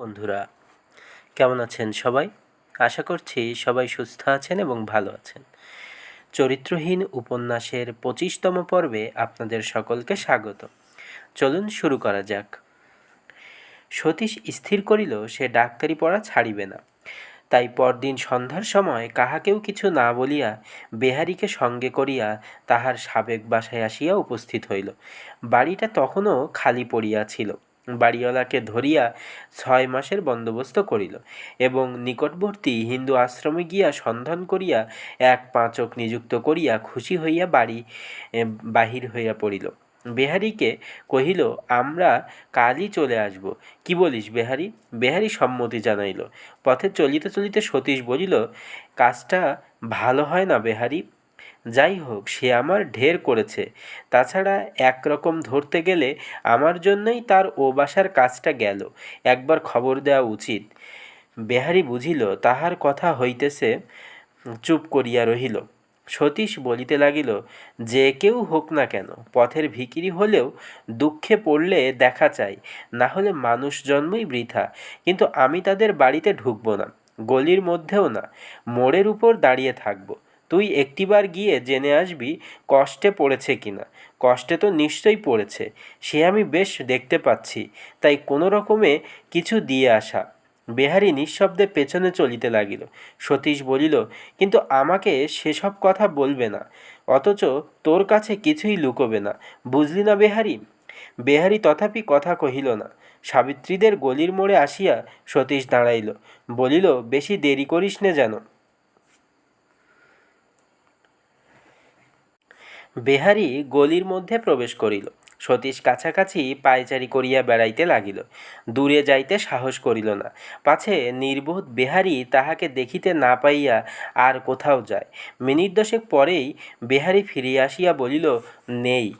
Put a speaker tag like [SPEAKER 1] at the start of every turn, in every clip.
[SPEAKER 1] বন্ধুরা, কেমন আছেন সবাই? আশা করছি সবাই সুস্থ আছেন এবং ভালো আছেন। চরিত্রহীন উপন্যাসের পঁচিশতম পর্বে আপনাদের সকলকে স্বাগত। চলুন শুরু করা যাক। সতীশ স্থির করিল, সে ডাক্তারি পড়া ছাড়িবে না। তাই পরদিন সন্ধ্যার সময় কাহাকেও কিছু না বলিয়া বেহারিকে সঙ্গে করিয়া তাহার সাবেক বাসায় আসিয়া উপস্থিত হইল। বাড়িটা তখনও খালি পড়িয়াছিল বাড়িওয়ালাকে ধরিয়া ছয় মাসের বন্দোবস্ত করিল এবং নিকটবর্তী হিন্দু আশ্রমে গিয়া সন্ধান করিয়া এক পাঁচক নিযুক্ত করিয়া খুশি হইয়া বাড়ি বাহির হইয়া পড়িল। বেহারিকে কহিল, আমরা কালই চলে আসব। কি বলিস বেহারি? বেহারি সম্মতি জানাইল। পথে চলিতে চলিতে সতীশ বলিল, কাজটা ভালো হয় না বেহারি। যাই হোক, সে আমার ঢের করেছে। তাছাড়া একরকম ধরতে গেলে আমার জন্যই তার ও বাসার কাজটা গেল। একবার খবর দেওয়া উচিত। বেহারি বুঝিল, তাহার কথা হইতেছে, চুপ করিয়া রহিল। সতীশ বলিতে লাগিল, যে কেউ হোক না কেন, পথের ভিকিরি হলেও দুঃখে পড়লে দেখা চাই, না হলে মানুষ জন্মই বৃথা। কিন্তু আমি তাদের বাড়িতে ঢুকবো না, গলির মধ্যেও না, মোড়ের উপর দাঁড়িয়ে থাকব। তুই একটিবার গিয়ে জেনে আসবি কষ্টে পড়েছে কিনা। কষ্টে তো নিশ্চয়ই পড়েছে, সে আমি বেশ দেখতে পাচ্ছি, তাই কোনো রকমে কিছু দিয়ে আসা। বেহারি নিঃশব্দে পেছনে চলিতে লাগিল। সতীশ বলিল, কিন্তু আমাকে সেসব কথা বলবে না, অথচ তোর কাছে কিছুই লুকোবে না, বুঝলি না বেহারি? বেহারি তথাপি কথা কহিল না। সাবিত্রীদের গলির মোড়ে আসিয়া সতীশ দাঁড়াইল, বলিল, বেশি দেরি করিস নে যেন। বেহারি গলির মধ্যে প্রবেশ করিল। সতীশ কাছাকাছি পায়চারি করিয়া বেড়াইতে লাগিল। দূরে যাইতে সাহস করিল না। পাছে নির্বোধ বেহারি তাহাকে দেখিতে না পাইয়া আর কোথাও যায়। মিনিট দশেক পরেই বেহারি ফিরিয়া আসিয়া বলিল, নেই।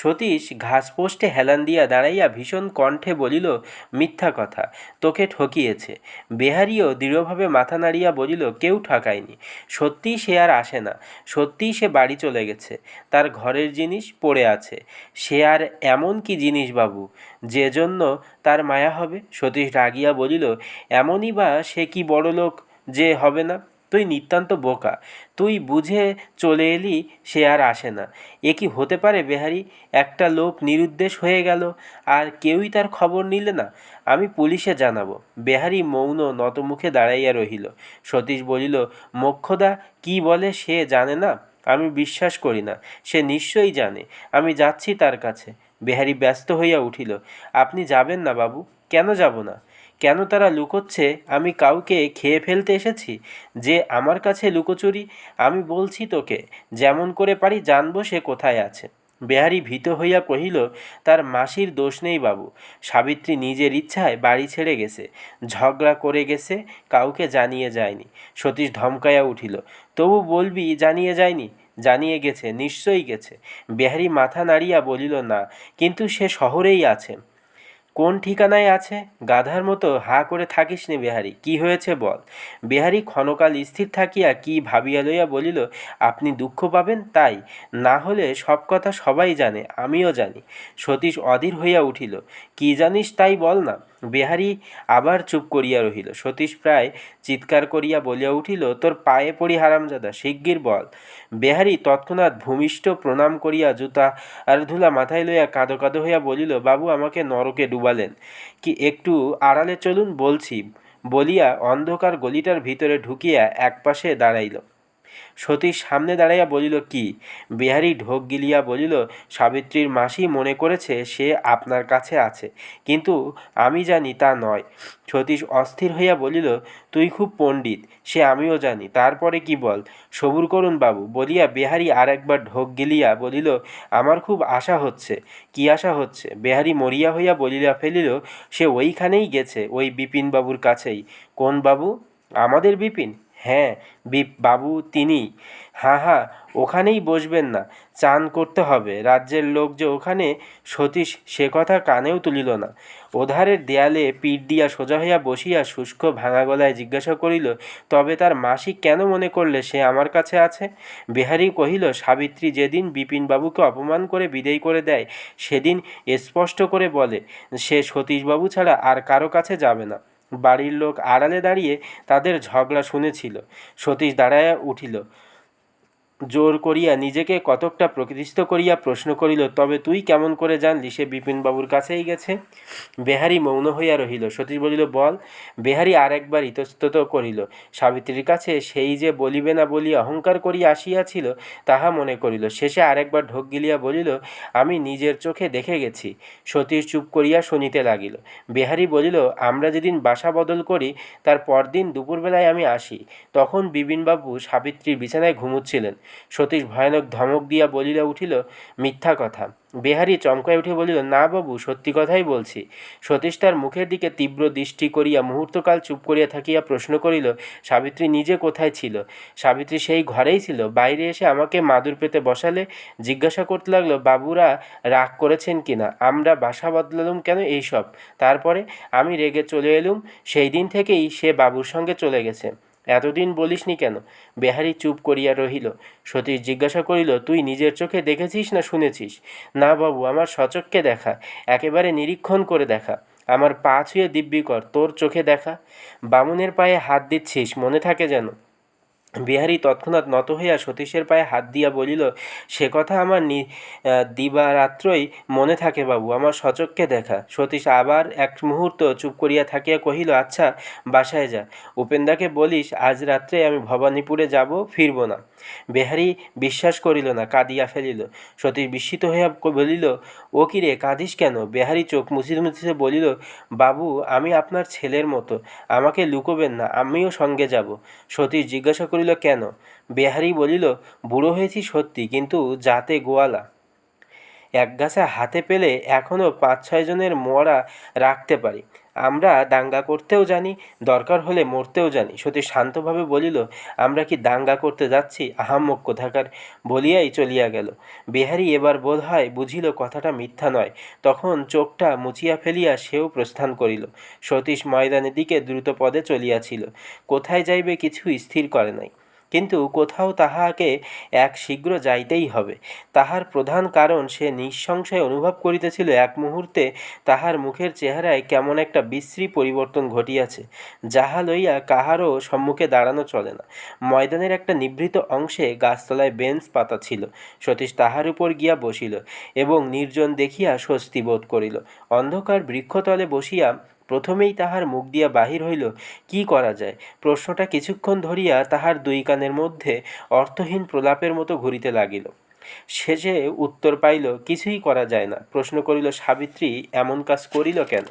[SPEAKER 1] সতীশ ঘাসপোস্টে হেলান দিয়া দাঁড়াইয়া ভীষণ কণ্ঠে বলিল, মিথ্যা কথা, তোকে ঠকিয়েছে। বেহারিও দৃঢ়ভাবে মাথা নাড়িয়া বলিল, কেউ ঠকায়নি। সত্যিই সে আর আসে না। সত্যিই সে বাড়ি চলে গেছে। তার ঘরের জিনিস পড়ে আছে। সে আর এমন কি জিনিস বাবু? যে জন্য তার মায়া হবে? সতীশ রাগিয়া বলিল, এমনই বা সে কি বড় লোক যে হবে না? তুই নিতান্ত বোকা। তুই বুঝে চলে এলি সে আর আসে না। এ কি হতে পারে বেহারি? একটা লোক নিরুদ্দেশ হয়ে গেল আর কেউই তার খবর নিলে না। আমি পুলিশে জানাব। বেহারি মৌন নতমুখে দাঁড়াইয়া রহিল। সতীশ বলিল, মোক্ষদা, কি বলে সে জানে না? আমি বিশ্বাস করি না। সে নিশ্চয়ই জানে। আমি যাচ্ছি তার কাছে। বেহারি ব্যস্ত হইয়া উঠিল, আপনি যাবেন না বাবু। কেন যাব না? কেন তারা লুকোচ্ছে? আমি কাউকে খেয়ে ফেলতে এসেছি? যে আমার কাছে লুকোচুরি, আমি বলছি তোকে, যেমন করে পারি জানব সে কোথায় আছে। বেহারি ভীত হইয়া কহিল, তার মাসির দোষ নেই বাবু। সাবিত্রী নিজের ইচ্ছায় বাড়ি ছেড়ে গেছে। ঝগড়া করে গেছে, কাউকে জানিয়ে যায়নি। সতীশ ধমকাইয়া উঠিল, তবু বলবি জানিয়ে যায়নি? জানিয়ে গেছে, নিশ্চয়ই গেছে। বেহারি মাথা নাড়িয়া বলিল, না, কিন্তু সে শহরেই আছে। কোন ঠিকানায় আছে? গাধার মতো হা করে থাকিস নে বিহারি, কি হয়েছে বল? বিহারি ক্ষণকাল স্থির থাকিয়া কি ভাবিয়া লইয়া বলিল, আপনি দুঃখ পাবেন তাই, না হলে সব কথা সবাই জানে, আমিও জানি। সতীশ অধীর হইয়া উঠিল, কি জানিস তাই বল না। বিহারি আবার চুপ করিয়া রহিল। সতীশ প্রায় চিৎকার করিয়া বলিয়া উঠিল, তোর পায়ে পড়ি হারামজাদা, শিগগির বল। বেহারি তৎক্ষণাৎ ভূমিষ্ঠ প্রণাম করিয়া জুতা আর ধুলা মাথায় লইয়া কাঁদো কাঁদো হইয়া বলিল, বাবু, আমাকে নরকে ডুবালেন। কি একটু আড়ালে চলুন, বলছি। বলিয়া অন্ধকার গলিটার ভিতরে ঢুকিয়া একপাশে দাঁড়াইল। সতীশ সামনে দাঁড়াইয়া বলিল, কি? বিহারী ঢোক গিলিয়া বলিল, সাবিত্রীর মাসি মনে করেছে সে আপনার কাছে আছে, কিন্তু আমি জানি তা নয়। সতীশ অস্থির হইয়া বলিল, তুই খুব পণ্ডিত, সে আমিও জানি, তারপরে কি বল? সবুর করুন বাবু, বলিয়া বিহারী আর একবার ঢোক গিলিয়া বলিল, আমার খুব আশা হচ্ছে। কি আশা হচ্ছে? বেহারি মরিয়া হইয়া বলিয়া ফেলিল, সে ওইখানেই গেছে, ওই বিপিনবাবুর কাছেই। কোন বাবু? আমাদের বিপিন। হ্যাঁ বাবু, তিনি। হ্যাঁ হ্যাঁ ওখানেই বসবেন না। চান করতে হবে। রাজ্যের লোক যে ওখানে, সতীশ সে কথা কানেও তুলিল না। ওধারের দেয়ালে পিঠ দিয়া সোজা হইয়া বসিয়া শুষ্ক ভাঙা গলায় জিজ্ঞাসা করিল, তবে তার মাসি কেন মনে করলে সে আমার কাছে আছে? বিহারী কহিল, সাবিত্রী যেদিন বিপিনবাবুকে অপমান করে বিদেয় করে দেয়, সেদিন স্পষ্ট করে বলে, সে সতীশবাবু ছাড়া আর কারও কাছে যাবে না। বাড়ির লোক আড়ালে দাঁড়িয়ে তাদের ঝগড়া শুনেছিল। সতীশ দাঁড়ায় উঠিল। জোর করিয়া নিজেকে কতকটা প্রকৃতিস্থ করিয়া প্রশ্ন করিল, তবে তুই কেমন করে জানলি? সে বিপিনবাবুর কাছেই গেছে। বেহারি মৌন হইয়া রহিল। সতীশ বলিল, বল। বেহারি আর একবার ইতস্তত করিল। সাবিত্রীর কাছে সেই যে বলিবে না বলিয়া অহংকার করিয়া আসিয়াছিল, তাহা মনে করিল। শেষে আরেকবার ঢোক গিলিয়া বলিল, আমি নিজের চোখে দেখে গেছি। সতীশ চুপ করিয়া শুনিতে লাগিল। বেহারি বলিল, আমরা যেদিন বাসা বদল করি, তার পরদিন দুপুরবেলায় আমি আসি। তখন বিপিনবাবু সাবিত্রীর বিছানায় ঘুমুচ্ছিলেন। সতীশ ভয়ানক ধমক দিয়া বলিয়া উঠিল, মিথ্যা কথা। বেহারি চমকায় উঠে বলিল, না বাবু, সত্যি কথাই বলছি। সতীশ তার মুখের দিকে তীব্র দৃষ্টি করিয়া মুহূর্তকাল চুপ করিয়া থাকিয়া প্রশ্ন করিল, সাবিত্রী নিজে কোথায় ছিল? সাবিত্রী সেই ঘরেই ছিল। বাইরে এসে আমাকে মাদুর পেতে বসালে জিজ্ঞাসা করতে লাগল, বাবুরা রাগ করেছেন কিনা আমরা বাসা বদলালুম কেন এইসব? তারপরে আমি রেগে চলে এলুম, সেই দিন থেকেই সে বাবুর সঙ্গে চলে গেছে। এতদিন বলিসনি কেন? বেহারি চুপ করিয়া রহিল। সতীশ জিজ্ঞাসা করিল, তুই নিজের চোখে দেখেছিস না শুনেছিস? না বাবু, আমার সচক্ষে দেখা। একেবারে নিরীক্ষণ করে দেখা। আমার পা ছুঁয়ে দিব্যি কর, তোর চোখে দেখা। বামুনের পায়ে হাত দিচ্ছিস, মনে থাকে যেন। বিহারী তৎক্ষণাৎ নত হইয়া সতীশের পায়ে হাত দিয়া বলিল, সে কথা আমার নি দিবারাত্রই মনে থাকে বাবু, আমার সচক্ষে দেখা। সতীশ আবার এক মুহূর্ত চুপ করিয়া থাকিয়া কহিল আচ্ছা বাসায় যা। উপেন্দাকে বলিস, আজ রাত্রে আমি ভবানীপুরে যাব, ফিরব না। বেহারি বিশ্বাস করিল না, কাঁদিয়া ফেলিল। সতীশ বিস্মিত হইয়া বলিল, ও কি রে, কাঁদিস কেন? বেহারি চোখ মুছিতে মুছিতে বলিল, বাবু, আমি আপনার ছেলের মতো, আমাকে লুকোবেন না, আমিও সঙ্গে যাব। সতীশ জিজ্ঞাসা করিল কেন? বেহারি বলিল, বুড়ো হয়েছি সত্যি, কিন্তু যাতে গোয়ালা। এক গাছে হাতে পেলে এখনও পাঁচ ছয় জনের মরা রাখতে পারি। আমরা দাঙ্গা করতেও জানি, দরকার হলে মরতেও জানি। সতী শান্তভাবে বলিল, আমরা কি দাঙ্গা করতে যাচ্ছি? আহাম্মক কোথাকার বলিয়াই চলিয়া গেল। বিহারী এবার বোধ হয় বুঝিল কথাটা মিথ্যা নয়। তখন চোখটা মুচিয়া ফেলিয়া সেও প্রস্থান করিল। সতীশ ময়দানের দিকে দ্রুত পদে চলিয়াছিল। কোথায় যাইবে কিছু স্থির করে নাই। কিন্তু কোথাও তাহাকে এক শীঘ্র যাইতেই হবে। তাহার প্রধান কারণ সে নিঃসংশয় অনুভব করিতেছিল এক মুহূর্তে তাহার মুখের চেহারায় কেমন একটা বিশ্রী পরিবর্তন ঘটিয়াছে, যাহা লইয়া কাহারও সম্মুখে দাঁড়ানো চলে না। ময়দানের একটা নিভৃত অংশে গাছতলায় বেঞ্চ পাতা ছিল, সতীশ তাহার উপর গিয়া বসিল এবং নির্জন দেখিয়া স্বস্তি বোধ করিল। অন্ধকার বৃক্ষতলে বসিয়া প্রথমেই তাহার মুখ দিয়া বাহির হইল, কি করা যায়? প্রশ্নটা কিছুক্ষণ ধরিয়া তাহার দুই কানের মধ্যে অর্থহীন প্রলাপের মতো ঘুরিতে লাগিল। শেষে উত্তর পাইল, কিছুই করা যায় না। প্রশ্ন করিল, সাবিত্রী, এমন কাজ করিল কেন?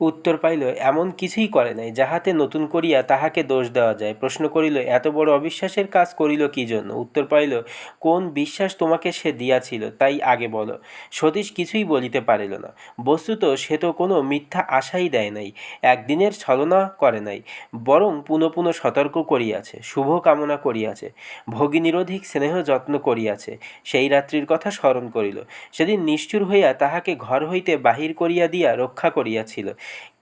[SPEAKER 1] উত্তর পাইল, এমন কিছুই করে নাই, যাহাতে নতুন করিয়া তাহাকে দোষ দেওয়া যায়। প্রশ্ন করিল, এত বড় অবিশ্বাসের কাজ করিল কি জন্য? উত্তর পাইল, কোন বিশ্বাস তোমাকে সে দিয়াছিল, তাই আগে বলো। সতীশ কিছুই বলিতে পারিল না। বস্তুত সে তো কোনো মিথ্যা আশাই দেয় নাই, একদিনের ছলনা করে নাই, বরং পুনঃ পুনঃ সতর্ক করিয়াছে, শুভ কামনা করিয়াছে, ভগিনীরোধিক স্নেহ যত্ন করিয়াছে। সেই রাত্রির কথা স্মরণ করিল। সেদিন নিষ্ঠুর হইয়া তাহাকে ঘর হইতে বাহির করিয়া দিয়া রক্ষা করিয়াছিল।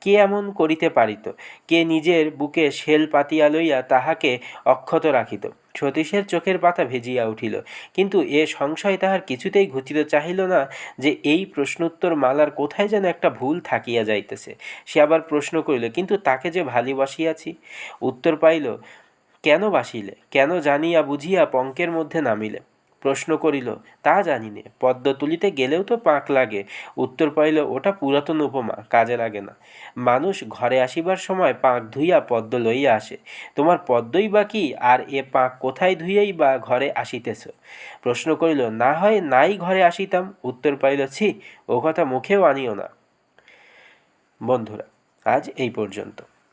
[SPEAKER 1] কে এমন করিতে পারিত? কে নিজের বুকে শেল পাতিয়া লইয়া তাহাকে অক্ষত রাখিত? সতীশের চোখের পাতা ভেজিয়া উঠিল। কিন্তু এ সংশয় তাহার কিছুতেই ঘুচিতে চাহিল না যে এই প্রশ্নোত্তর মালার কোথায় যেন একটা ভুল থাকিয়া যাইতেছে। সে আবার প্রশ্ন করিল, কিন্তু তাকে যে ভালোবাসিয়াছি উত্তর পাইল, কেন বাসিলে? কেন জানিয়া বুঝিয়া পঙ্কের মধ্যে নামিলে? প্রশ্ন করিল, তা জানি নে, পদ্ম তুলিতে গেলেও তো পাঁক লাগে। উত্তর পাইল, ওটা পুরাতন উপমা, কাজে লাগে না। মানুষ ঘরে আসিবার সময় পাঁক ধুইয়া পদ্ম লইয়া আসে। তোমার পদ্মই বা কি, আর এ পাঁক কোথায় ধুইয়াই বা ঘরে আসিতেছ? প্রশ্ন করিল, না হয় নাই ঘরে আসিতাম। উত্তর পাইল, ছি, ও কথা মুখেও আনিও না। বন্ধুরা, আজ এই পর্যন্ত।